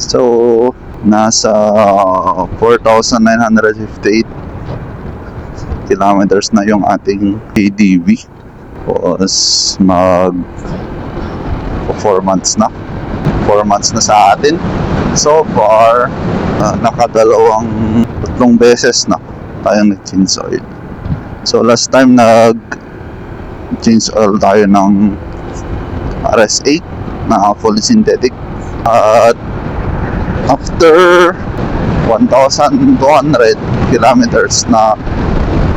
So, nasa 4,958 kilometers na yung ating ADV. Tapos, mag 4 months na. 4 months na sa atin. So far, ah, nakadalawang tatlong beses na tayong nag-change oil. So last time nag change oil tayo ng RS8 na fully synthetic. At after 1,200 kilometers na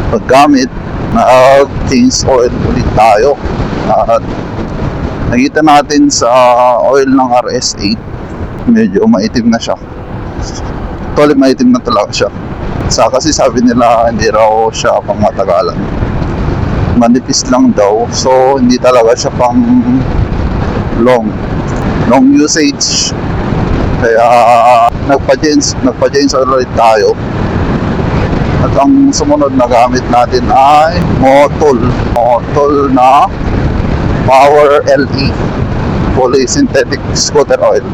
paggamit, nag-change oil ulit tayo. At nakita natin sa oil ng RS8, medyo maitim na siya. Actually, maitim na talaga siya. Sa kasi sabi nila hindi raw siya pang matagalan. Manipis lang daw. So, hindi talaga siya pang long. Long usage. Kaya, nagpa-change, nagpa-change oil ulit tayo. At ang sumunod na gamit natin ay Motol. Motol na Power LE Fully Synthetic Scooter Oil.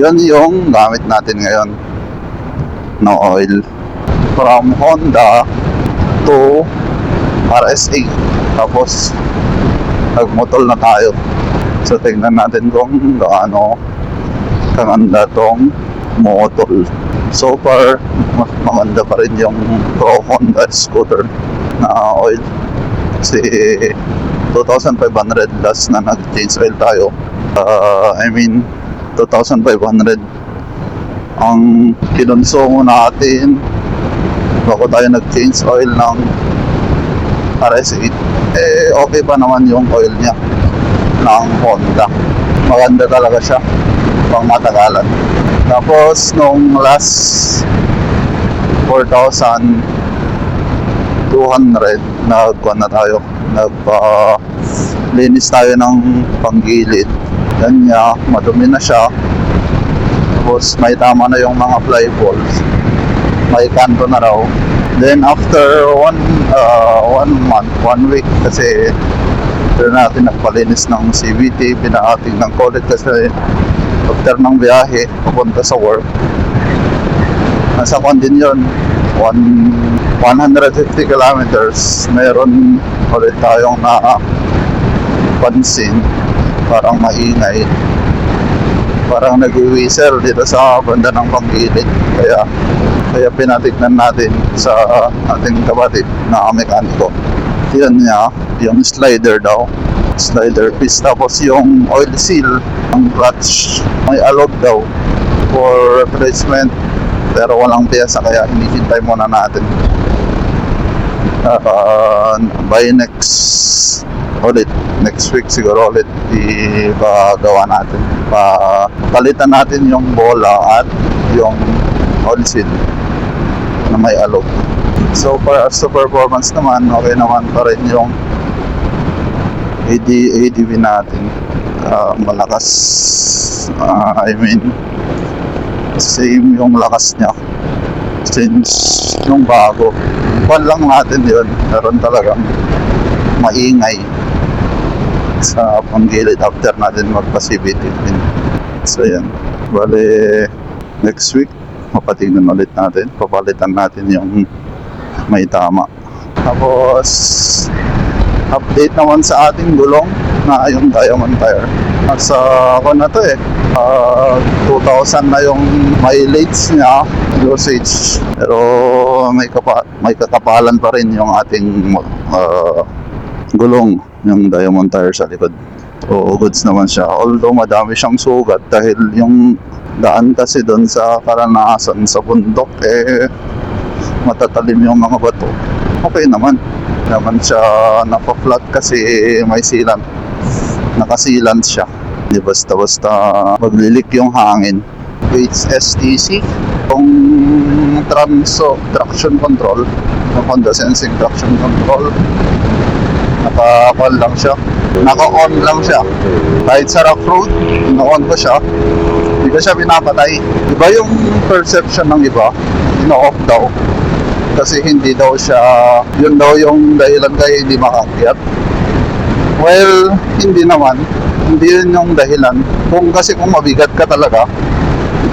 Yun yung gamit natin ngayon na oil from Honda to RS8 tapos nagmotol na tayo so tingnan natin kung gaano kaganda tong motol so far mas maganda pa rin yung Pro Honda scooter na oil. Kasi 2,500 last na nag-change oil tayo. Uh, I mean 2,500 ang kinonsumo natin bago tayo nag-change oil ng RS8 eh okay pa naman yung oil niya ng Honda. Maganda talaga siya pang matagalan. Tapos nung last 4,200 nagkuhan na tayo. Nagpa linis tayo ng panggilid. Yan niya madumi na siya. Tapos may tama na yung mga fly balls. May kanto na raw. Then after one uh, one month one week kasi after natin nagpalinis ng CVT pinaating ng college kasi after ng biyahe papunta sa work. Nasa kwan din yun one, 150 kilometers. Meron ulit tayong na pansin parang maingay. Parang nag-whistle dito sa banda ng panggilid kaya kaya pinatignan natin sa ating kapatid na mekaniko. Yun niya yung slider daw. Slider piece. Tapos yung oil seal ang clutch may alog daw for replacement pero walang piyesa kaya hinihintay muna natin. Uh, by next ulit next week siguro ulit ipagawa natin. Pa palitan natin yung bola at yung oil seal na may alog so far as to performance naman okay naman pa rin yung AD, ADV natin Ah, malakas Ah, I mean same yung lakas niya since yung bago pan lang natin yun meron talagang maingay sa panggilid after natin magpa-CVT din. So yan. Bale, next week, mapatingnan ulit natin. Papalitan natin yung may tama. Tapos, update naman sa ating gulong na yung diamond tire. Nasa ako na to eh. ah, 2,000 na yung mileage niya, usage. Pero may, kapa may kakapalan pa rin yung ating ah, gulong yung diamond tire sa likod. Oo, goods naman siya. Although madami siyang sugat dahil yung daan kasi doon sa karanasan sa bundok eh matatalim yung mga bato. Okay naman. Naman siya napa-flat kasi may sealant. Nakasilant siya. Di basta-basta maglilik yung hangin. HSTC kung transo traction control yung Honda Sensing traction control. Naka-on lang siya. Naka-on lang siya. Kahit sa rock road ino-on ko siya. Hindi ko siya pinapatay. Iba yung perception ng iba. Ino-off daw. Kasi hindi daw siya yun daw yung dahilan kaya hindi makakyat well hindi naman hindi yun yung dahilan kung kasi kung mabigat ka talaga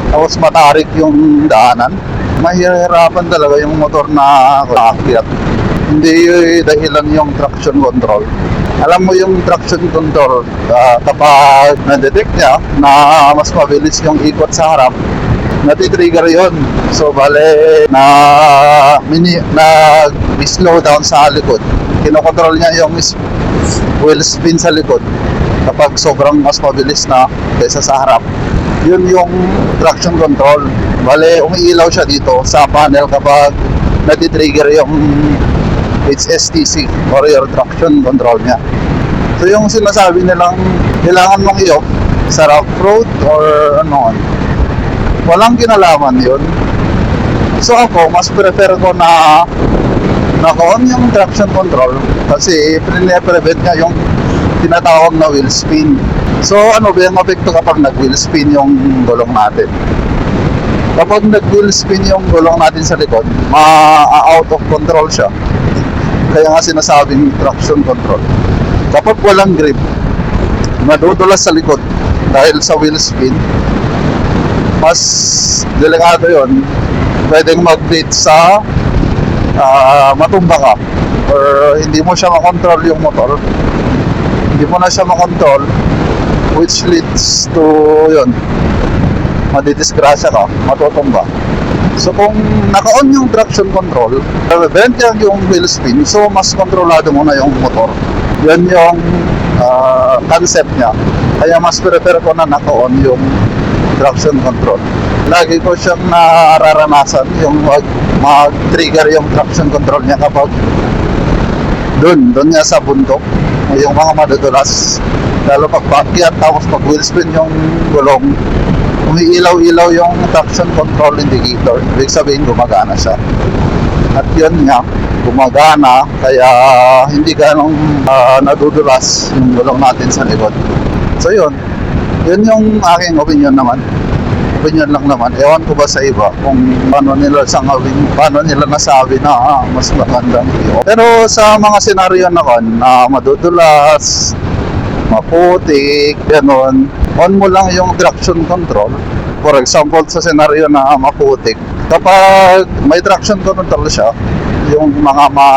tapos matarik yung daanan, mahihirapan talaga yung motor na aakyat. Hindi dahilan yung traction control. Alam mo yung traction control, ah, kapag na-detect niya na mas mabilis yung ikot sa harap, natitrigger yon So, bale, na, mini, na slow down sa likod. Kinokontrol niya yung wheel spin sa likod kapag sobrang mas mabilis na kaysa sa harap. Yun yung traction control. Bale, umiilaw siya dito sa panel kapag natitrigger yung HSTC or your traction control niya. So yung sinasabi nilang kailangan mong iyo sa rough road or ano, walang kinalaman yun. So ako, mas prefer ko na naka-on yung traction control kasi prevent niya yung tinatawag na wheel spin. So ano ba yung apekto kapag nag-wheel spin yung gulong natin? Kapag nag-wheel spin yung gulong natin sa likod, ma-out of control siya. Kaya nga sinasabing traction control. Kapag walang grip, madudulas sa likod dahil sa wheel spin, mas delikado yon pwedeng mag-lead sa ah, matumba ka. Or hindi mo siya makontrol yung motor. Hindi mo na siya makontrol which leads to yun madidisgrasya ka matutumba. So kung naka-on yung traction control prevent yung wheel spin so mas kontrolado mo na yung motor. Yun yung ah, concept niya. Kaya mas prefer ko na naka-on yung traction control lagi ko siyang nararanasan yung mag, mag-trigger yung traction control niya kapag dun, dun niya sa bundok. Yung mga madudulas lalo pag backyard tapos pag wheel spin yung gulong umiilaw-ilaw yung traction control indicator. Ibig sabihin gumagana siya. At yun nga gumagana kaya hindi ganong ah, nadudulas yung gulong natin sa likod. So yun yun yung aking opinion naman opinion lang naman. Ewan ko ba sa iba kung paano nila sangawin, paano nila nasabi na ah, mas magandang iyo. Pero sa mga senaryo na kan, na madudulas, maputik, ganon, on mo lang yung traction control. For example, sa senaryo na maputik, kapag may traction control siya, yung mga ma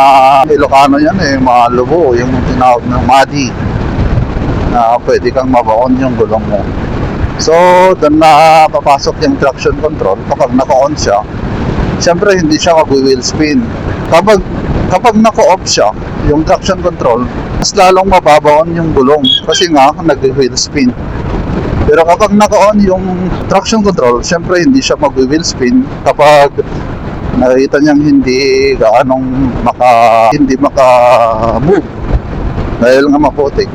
Ilocano yan eh, mga lubo, yung tinawag ng muddy, na pwede kang mabaon yung gulong mo. So, doon na papasok yung traction control kapag naka-on siya. Siyempre, hindi siya mag-wheel spin. Kapag, kapag naka-off siya, yung traction control, mas lalong mababaon yung gulong kasi nga, nag-wheel spin. Pero kapag naka-on yung traction control, siyempre hindi siya mag-wheel spin kapag nakita niyang hindi gaanong maka hindi maka-move dahil nga maputik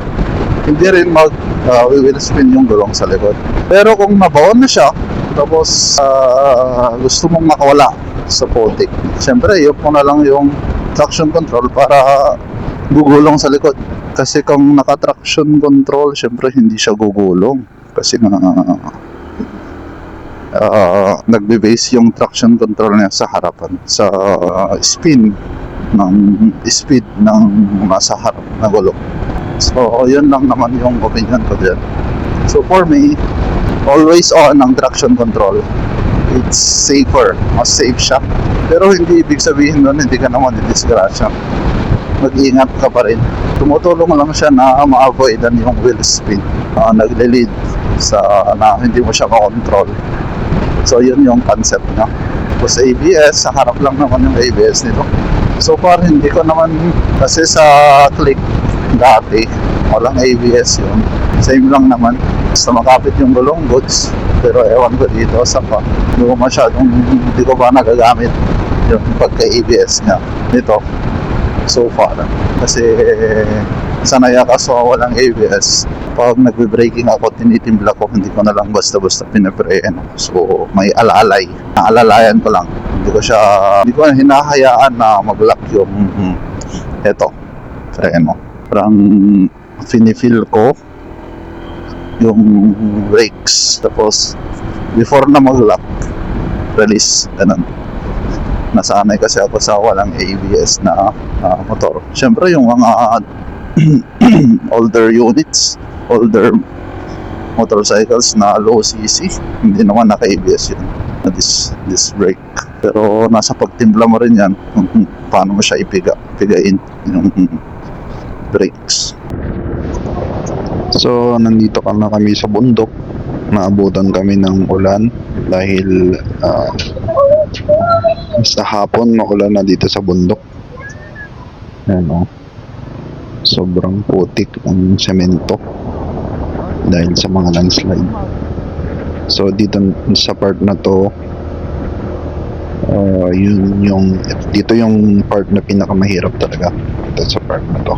hindi rin mag uh, wheel spin yung gulong sa likod. Pero kung nabaon na siya, tapos ah, gusto mong makawala sa putik, siyempre, yun mo na lang yung traction control para gugulong sa likod. Kasi kung naka-traction control, siyempre hindi siya gugulong. Kasi nga, ah, nagbe-base yung traction control niya sa harapan, sa ah, spin ng speed ng nasa harap na gulong. So, yun lang naman yung opinion ko dyan. So, for me, always on ang traction control. It's safer. Mas safe siya. Pero hindi ibig sabihin nun, hindi ka naman didisgrasya. Mag-ingat ka pa rin. Tumutulong lang siya na ma-avoidan yung wheel spin. Uh, nagle-lead sa na hindi mo siya makontrol. So, yun yung concept niya. Tapos ABS, sa harap lang naman yung ABS nito. So far, hindi ko naman, kasi sa click dati, walang ABS yun. Same lang naman. Basta makapit yung gulong goods. Pero ewan ko dito, sa pa. Hindi ko masyadong, hindi ko ba nagagamit yung pagka-ABS niya nito so far. Kasi sanay ako sa walang ABS. Pag nagbe-braking ako, tinitimbla ko, hindi ko na lang basta-basta pinapreen. So, may alalay. Naalalayan ko lang. Hindi ko siya, hindi ko hinahayaan na mag-lock yung, hmm, eto, preno. Parang finifeel ko yung brakes. Tapos, before na mag-lock, release. Ganun. Nasanay kasi ako sa walang ABS na ah, motor. Siyempre, yung mga older units, older motorcycles na low CC. Hindi naman naka-ABS yun. Na this, this brake. Pero nasa pagtimpla mo rin yan kung paano mo siya ipiga, pigain yung brakes. So, nandito ka kami sa bundok. Naabutan kami ng ulan dahil ah, sa hapon maulan na dito sa bundok. Ayan o. Sobrang putik ang semento dahil sa mga landslide. So dito sa part na to ah, yun yung dito yung part na pinakamahirap talaga dito sa part na to.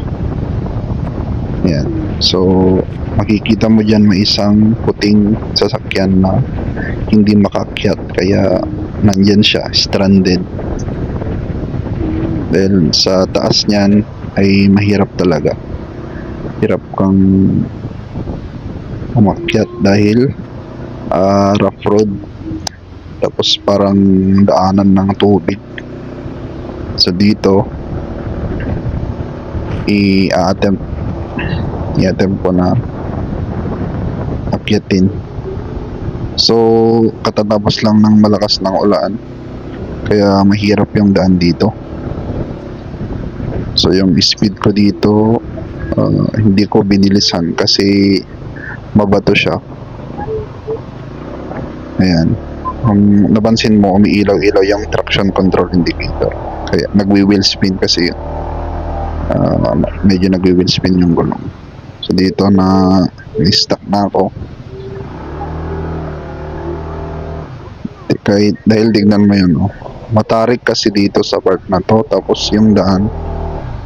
Yan. So makikita mo diyan may isang puting sasakyan na hindi makakyat kaya nandyan siya stranded. Dahil sa taas niyan ay mahirap talaga. Hirap kang umakyat dahil ah, rough road tapos parang daanan ng tubig so dito i-attempt i-attempt ko na akyatin. So katatapos lang ng malakas ng ulan kaya mahirap yung daan dito. So yung speed ko dito ah, hindi ko binilisan kasi mabato siya. Ayan. Kung napansin mo umiilaw-ilaw yung traction control indicator. Kaya nagwi-wheel spin kasi ah, medyo nagwi-wheel spin yung gulong. So dito na stuck na ako. Kahit dahil tignan mo yun oh, matarik kasi dito sa part na to tapos yung daan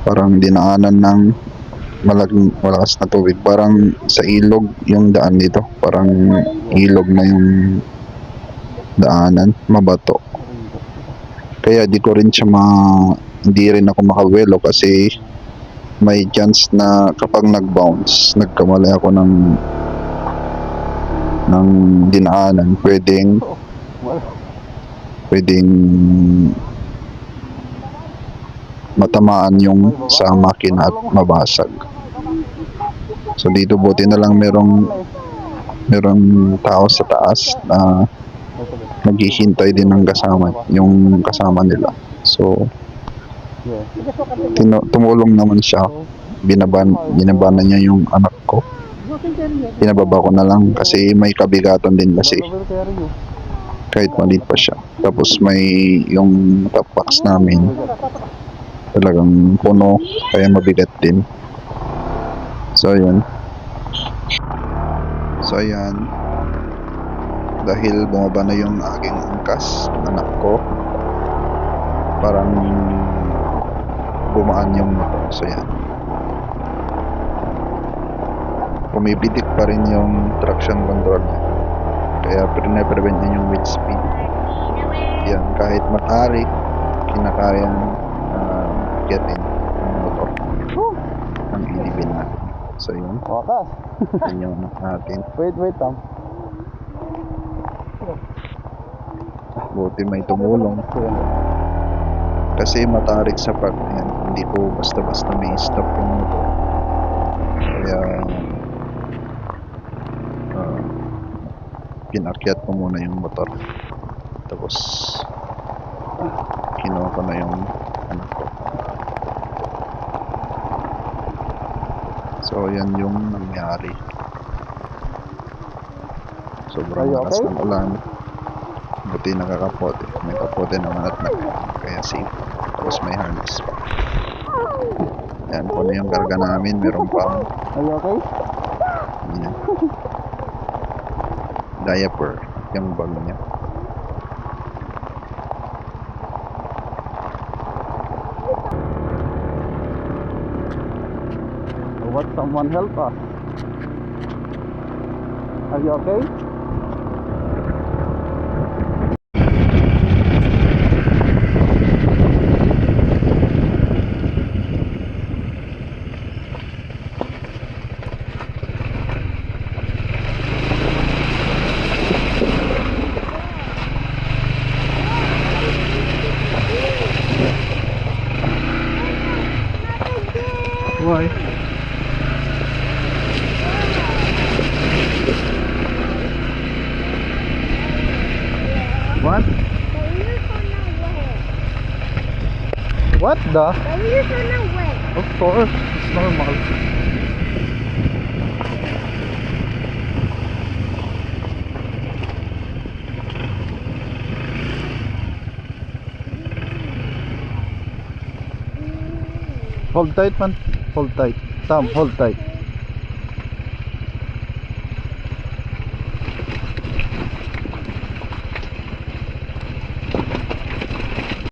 parang dinaanan ng malaking malakas na tubig. Parang sa ilog yung daan dito parang ilog na yung daanan mabato. Kaya di ko rin siya ma hindi rin ako makawelo kasi may chance na kapag nag-bounce nagkamali ako ng ng dinaanan pwedeng pwedeng matamaan yung sa makina at mabasag. So dito buti na lang merong merong tao sa taas na naghihintay din ng kasama yung kasama nila. So tino, tumulong naman siya. Binaban binabanan niya yung anak ko. Pinababa ko na lang kasi may kabigatan din kasi. Kahit maliit pa siya. Tapos may yung top box namin talagang puno kaya mabigat din. So yun so ayan. Dahil bumaba na yung aking angkas ng anak ko. Parang bumaan yung motor so yan pumipitik pa rin yung traction control niya. Kaya pinaprevent niya yung wheel speed. Yan kahit matarik kinakayang uh, getin ng motor. Ng inibin natin. So yun. Wakas. yun yung natin Wait, wait, Tom. buti may tumulong. Kasi matarik sa yan hindi ko basta-basta may stop yung motor kaya uh, pinakyat ko muna yung motor. Tapos kinuha ko na yung anak ko. So yan yung nangyari. Sobrang lakas okay? ng ulan. Buti nakakapote. May kapote naman at nag kaya safe. Tapos may harness pa yan kung ano yung karga namin meron pa Are you okay? yan. diaper yung bag niya What? Someone help us. Are you okay? What the? Wheels are not wet. Of course, it's normal. Hold tight man. Hold tight. Tom, hold tight.